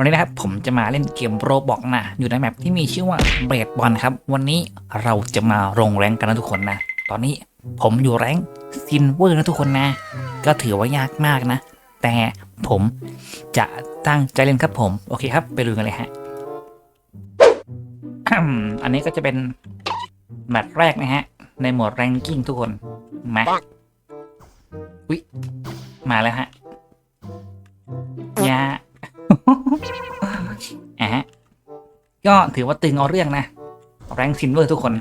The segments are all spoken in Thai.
วันนี้นะครับผมจะมาเล่นเกมโรบอกนะ อยู่ในแมปที่มีชื่อว่าเบดบอลครับ วันนี้เราจะมาลงแรงกันนะทุกคนนะ ตอนนี้ผมอยู่แรงซินเวอร์นะทุกคนนะ ก็ถือว่ายากมากนะ แต่ผมจะตั้งใจเล่นครับผม โอเคครับ ไปดูกันเลยฮะ อันนี้ก็จะเป็นแมตช์แรกนะฮะ ในโหมดแรงกิ้งทุกคน มา อุ้ยมาแล้วฮะ ก็ถือว่าตึงเอาเรื่องนะ แรงซินเวอร์ทุกคน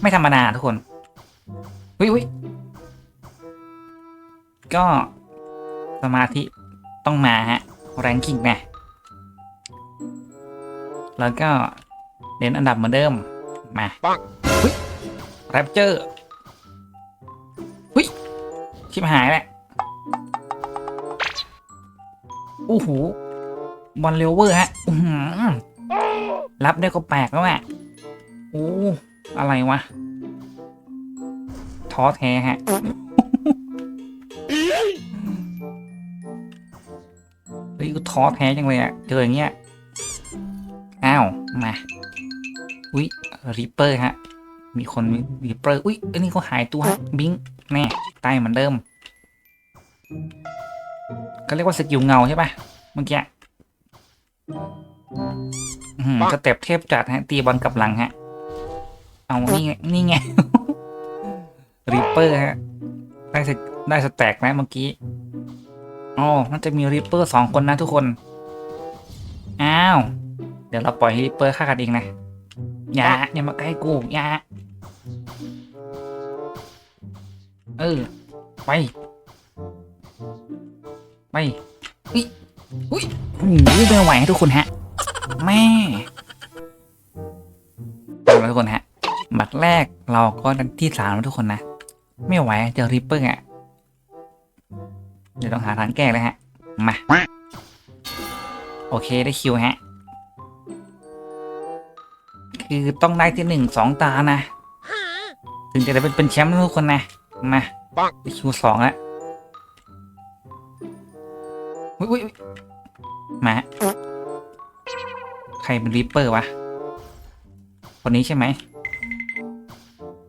ไม่ธรรมดาทุกคนวิวิก็สมาธิต้องมาฮะ แรงกิ้งนะ แล้วก็เน้นอันดับเหมือนเดิม มาวิแรปเจอร์วิชิบหายแหละโอ้โหบอลเรเวอร์ฮะ อื รับได้ก็แปลกแล้วอะโอ้อะไรวะท้อแท้ฮะเฮ้ยกูท้อแท้จังเลยอะเจออย่างเงี้ยอ้าวมาอุ๊ยริปเปอร์ฮะ มีคนมีริปเปอร์อุ๊ยอันนี้ก็หายตัวบิงแน่ตายเหมือนเดิมก็เรียกว่าสกิลเงาใช่ปะเมื่อกี้ สเต็ปเทพจัดฮะ ตีบอลกลับหลังฮะ เอานี่ไงนี่ไงรีเปอร์ฮะ ได้สได้สแต็กนะเมื่อกี้อ๋อมันจะมีรีเปอร์สองคนนะทุกคน อ้าว เดี๋ยวเราปล่อยให้รีเปอร์ฆ่ากันเองนะ อย่าอย่ามาใกล้กู อย่า เออ ไป ไป อุ้ย อุ้ยโอ้โหไม่ไหวให้ทุกคนฮะ แม่เอาละทุกคนฮะ บัตรแรกเราก็ที่สามแล้วทุกคนนะ ไม่ไหวเจอริปเปอร์อะ เดี๋ยวต้องหาทางแก้เลยฮะ มา โอเคได้คิวฮะ คือต้องได้ที่หนึ่งสองตานะ ถึงจะได้เป็นเป็นแชมป์ทุกคนนะ มาได้คิวสองแล้วอุ้ยอุ้ยมา ใครเป็นรีปเปอร์วะ คนนี้ใช่ไหม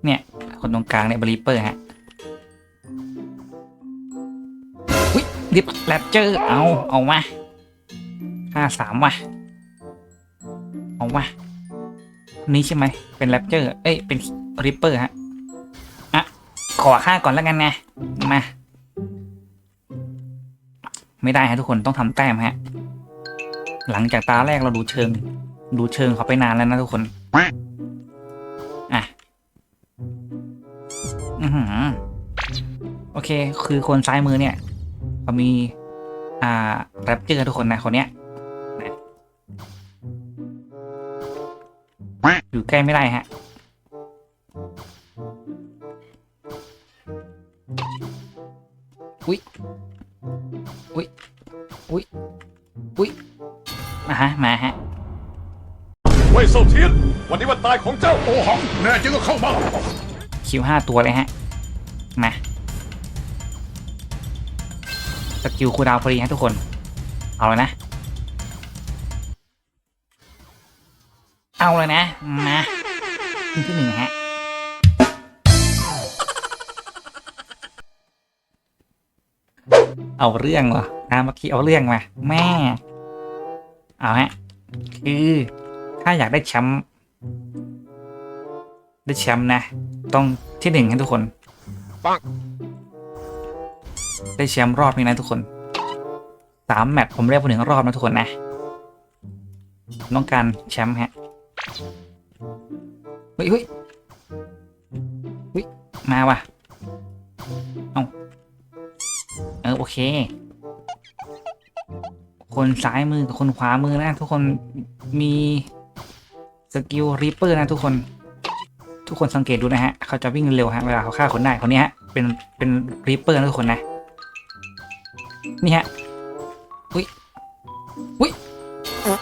เนี่ย คนตรงกลางเนี่ยเป็นรีปเปอร์ฮะวิริปแรปเจอร์ เอา เอามาห้าสามว่ะ เอามาคนนี้ใช่ไหม เป็นแรปเจอร์ เอ้ย เป็นริปเปอร์ฮะ อะ ขอค่าก่อนแล้วกันนะมา ไม่ได้ฮะทุกคนต้องทำแต้มฮะ หลังจากตาแรกเราดูเชิง ดูเชิงเขาไปนานแล้วนะทุกคน อะ อือหือ โอเค คือคนซ้ายมือเนี่ยเขามี อ่า แรปเจอร์ทุกคนนะคนเนี้ยอยู่ใกล้ไม่ได้ฮะอุ้ย ฮะมาฮะเว่ยเซาเทียน วันนี้วันตายของเจ้าโอหัง แน่จริงก็เข้ามา คิวห้าตัวเลยฮะ มา สกิลคูลดาวน์พอดีฮะทุกคน เอาเลยนะ เอาเลยนะ มาขึ้นที่หนึ่งฮะเอาเรื่องเหรอนะเมื่อกี้เอาเรื่องมา แม่ เอาฮะ คือถ้าอยากได้แชมป์ได้แชมป์นะ ต้องที่หนึ่งให้ทุกคนปังได้แชมป์รอบนี้นะทุกคนสามแมตช์ผมเรียกว่าหนึ่งรอบนะทุกคนนะผมต้องการแชมป์ฮะเฮ้ยเฮ้ยเฮ้ยมาว่ะเอาเออโอเค คนซ้ายมือกับคนขวามือนะทุกคนมีสกิลรีเปอร์นะทุกคน ทุกคนสังเกตดูนะฮะ เขาจะวิ่งเร็วฮะเวลาเขาฆ่าคนได้คนนี้ฮะเป็นเป็นรีเปอร์นะทุกคนนะ นี่ฮะอุ้ยอุ้ย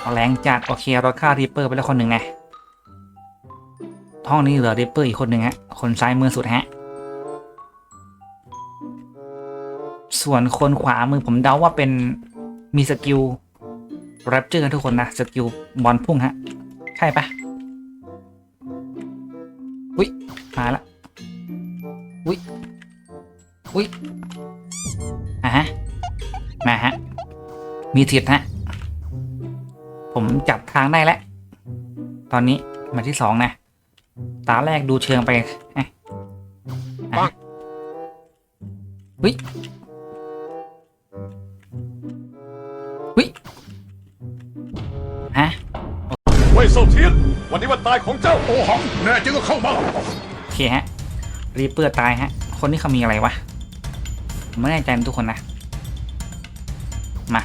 อแรงจัดโอเคเราฆ่ารีเปอร์ไปแล้วคนหนึ่งนะห้องนี้เหลือรีเปอร์อีกคนหนึ่งฮะ คนซ้ายมือสุดฮะส่วนคนขวามือผมเดาว่าเป็น มีสกิลแรปเจอร์ทุกคนนะ สกิลบอลพุ่งฮะ ใช่ปะอุ้ย มาละอุ้ยอุ้ยอะฮะ มาฮะ มีทิศฮะ ผมจับทางได้แล้ว ตอนนี้มาที่สองนะ ตาแรกดูเชิงไป ว่ยเซาเทียน วันนี้วันตายของเจ้าโอหัง แน่จริงก็เข้ามา โอเคฮะ รีเปอร์ตายฮะ คนนี้เขามีอะไรวะผมไม่แน่ใจนะทุกคนนะ มา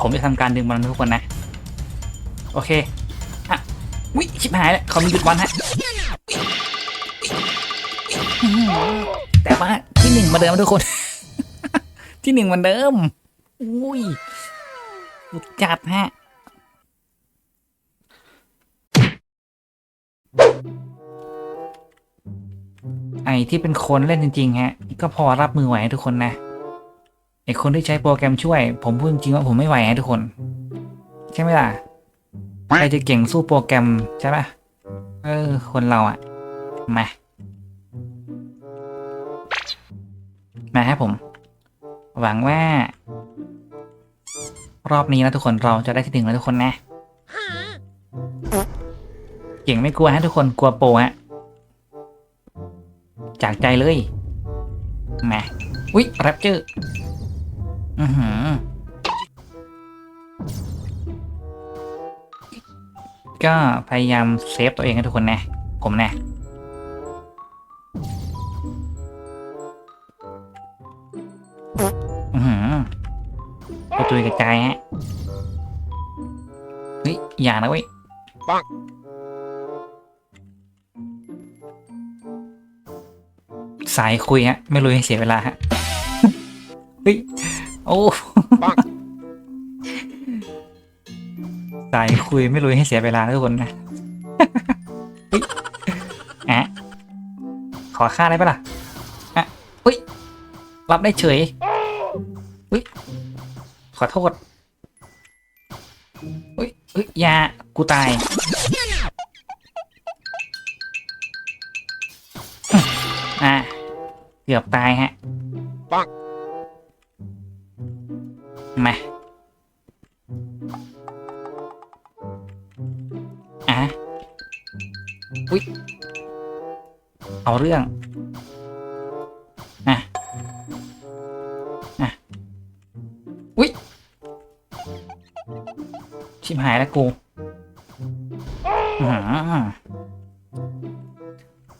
ผมจะทำการดึงบอลทุกคนนะ โอเคอะวิชิบหายแล้วเขามีหยุดบอลฮะ แต่ว่าที่หนึ่งมาเดิมทุกคน ที่หนึ่งเหมือนเดิม อุ้ย สุดจัดฮะ ไอที่เป็นคนเล่นจริง ๆ ฮะ ก็พอรับมือไหวทุกคนนะ ไอคนที่ใช้โปรแกรมช่วย ผมพูดจริงๆว่าผมไม่ไหวฮะทุกคน ใช่ไหมล่ะ ใครจะเก่งสู้โปรแกรมใช่ปะเออ คนเราอะมา มาฮะผม หวังว่า รอบนี้นะทุกคนเราจะได้ที่หนึ่งแล้วทุกคนนะเก่งไม่กลัวฮะทุกคนกลัวโปฮะจากใจเลยแหมอุ๊ยแรปเจอร์อือหือก็พยายามเซฟตัวเองให้ทุกคนนะ ผมนะ กระจุยกระจายฮะ เฮ้ย อย่านะเว้ยปังสายคุยฮะ ไม่รู้ให้เสียเวลาฮะ เฮ้ย โอ้ปังสายคุยไม่รู้ให้เสียเวลานะทุกคนนะเฮ้ยอะขอค่าได้ปะล่ะอะเฮ้ย รับได้เฉยเฮ้ยข อโทษเฮ้ยเฮ้ยอยา กูตาย อะ เกือบตายฮะปังมาอะอุ๊ยเอาเรื่อง หายแล้วกู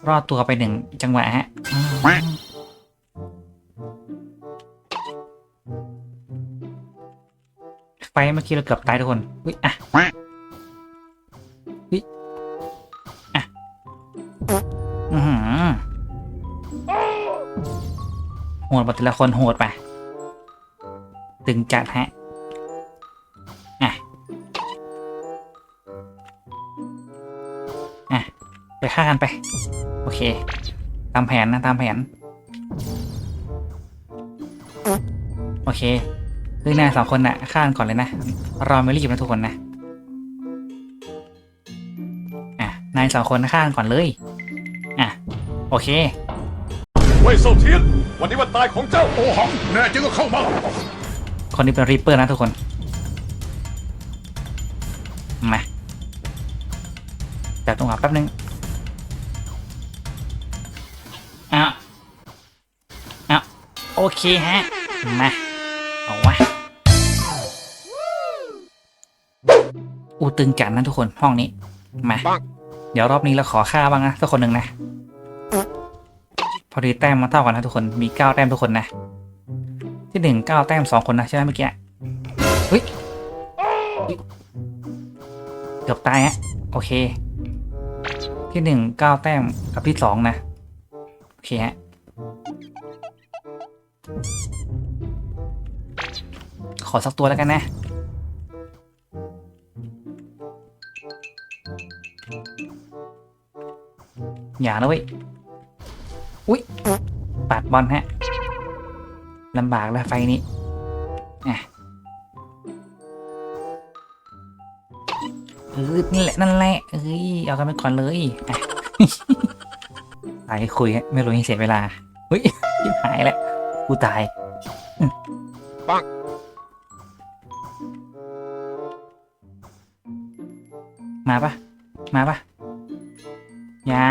รอดตัวไปหนึ่งจังหวะฮะไฟเมื่อกี้เราเกือบตายทุกคนอุ๊ยอะอุ๊ยอะอือหือโหดบัตละคนโหดไป ตึงจัดฮะ ไปฆ่ากันไป โอเค ตามแผนนะตามแผน โอเคคือนายสองคนน่ะฆ่ากันก่อนเลยนะเราไม่รีบนะทุกคนนะอะนายสองคนฆ่ากันก่อนเลยอะโอเคเว่ยเซาเทียนวันนี้วันตายของเจ้าโอหังแน่จริงก็เข้ามาคนนี้เป็นรีเปอร์นะทุกคนมาจับตรงหัวแป๊บนึง อเคฮะ มา เอาวะอูตึงจัดนะทุกคนห้องนี้ มาปังเดี๋ยวรอบนี้เราขอค่าบ้างนะสักคนหนึ่งนะ พอดีแต้มมาเท่ากันนะทุกคน มีเก้าแต้มทุกคนนะ ที่หนึ่งเก้าแต้มสองคนนะใช่ไหมเมื่อกี้เฮ้ยเกือบตายฮะโอเค ที่หนึ่งเก้าแต้มกับที่สองนะ โอเคฮะ ขอสักตัวแล้วกันนะ อย่านะเว้ย อุ้ยปาดบอลฮะลำบากแล้วไฟนี้อะเออนี่แหละนั่นแหละเฮ้ยเอากันไปก่อนเลยอ่คุยฮะไม่รู้ให้เสียเวลาเฮ้ยยิบหายแล้วกูตายปัง มาปะมาปะอยา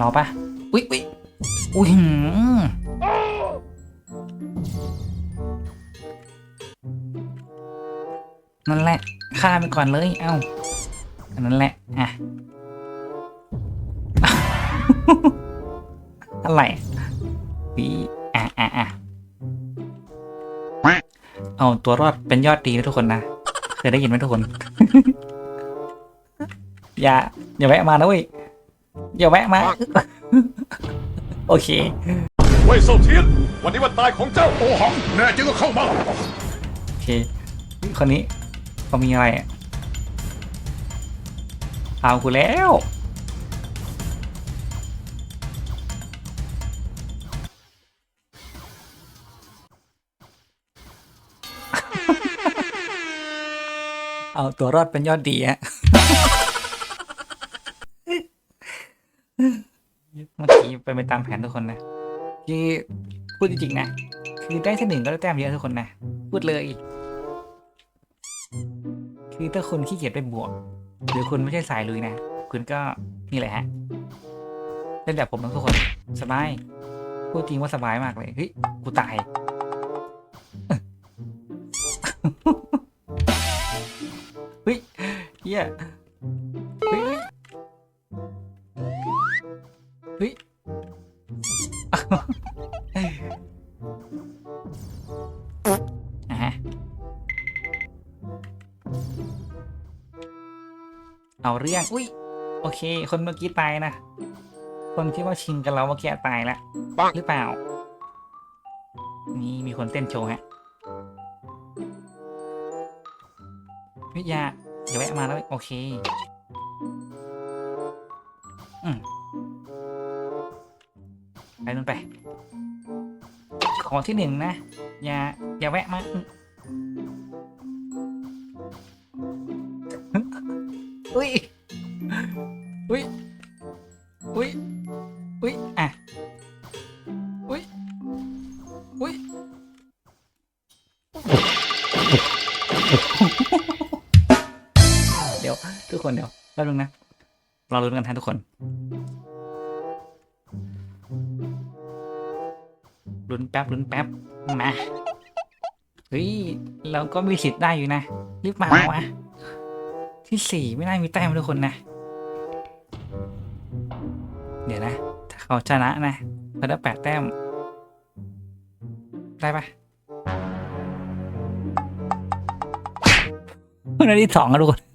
รอปะอุ้ยอุ้ยอุ้ยหืมนั่นแหละฆ่าไปก่อนเลย เอ้าอันนั้นแหละ อะ อะไรวีอะอะอะ เอาตัวรอดเป็นยอดดีนะทุกคนนะเคยได้ยินไหมทุกคน อย่าอย่าแวะมานะเว้ยอย่าแวะมา โอเคเว่ยเซาเทียนวันนี้วันตายของเจ้าโอหังแน่จริงก็เข้ามาโอเคเฮ้ยคนนี้เขามีอะไรอะเอากูแล้ว เอาตัวรอดเป็นยอดดีอะเมื่อกี้ไปไปตามแผนทุกคนนะคือพูดจริงๆนะ คือได้ที่หนึ่งก็ได้แต้มเยอะทุกคนนะ พูดเลย คือถ้าคุณขี้เกียจไปบวก หรือคุณไม่ใช่สายลุยนะ คุณก็นี่แหละฮะเล่นแบบผมนะทุกคน สบาย พูดจริงว่าสบายมากเลย เฮ้ย กูตาย เฮียเฮ้ยเฮ้ยเฮ้ยอะฮะเอาเรื่อง อุ้ย โอเค คนเมื่อกี้ตายนะ คนที่ว่าชิงกันเราเมื่อกี้ตายแล้วหรือเปล่า นี่มีคนเต้นโชว์ฮะเฮ้ยา อย่าแวะมาแล้วโอเคอืมไปนู่นไปขอที่หนึ่งนะ อย่า อย่าแวะมาอุ้ยอุ้ยอุ้ยอุ้ยอะ ป๊บนึงนะรอรุ้นกันฮะทุกคนลุ้นแป๊บลุ้นแป๊บมาเฮ้ยเราก็มีสิทธิ์ได้อยู่นะหรือเปล่าวะที่สี่ไม่น่ามีแต้มทุกคนนะ เดี๋ยวนะ ถ้าเขาชนะนะเขาได้แปดแต้ม ได้ปะนาทีสองอะทุกคน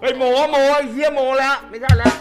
ไอ้ยโมโมไอ้เฮียโมแล้ว ไม่ใช่แล้ว